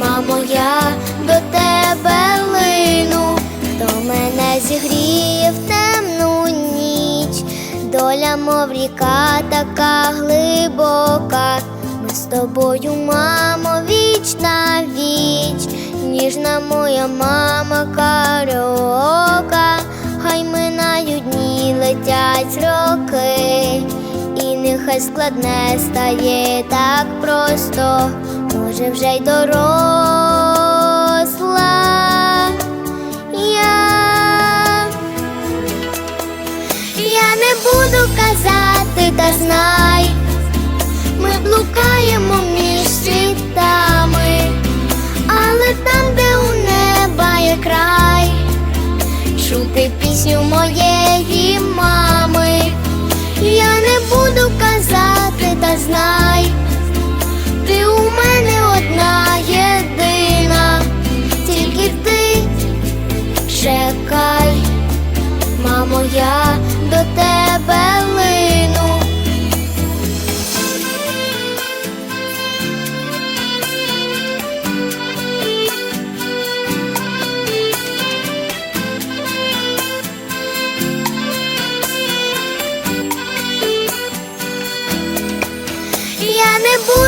мамо, я до тебе лину, хто мене зігріє в темну ніч, доля, мов ріка така глибока. Ми з тобою, мамо, віч на віч, ніжна моя мама каріока, хай минають дні летять роки, і нехай складне стає так просто, може вже й доросла. Я, я не буду казати, та знай, ми блукаємо між світами, але там, де у неба є край, чути пісню моєї мами.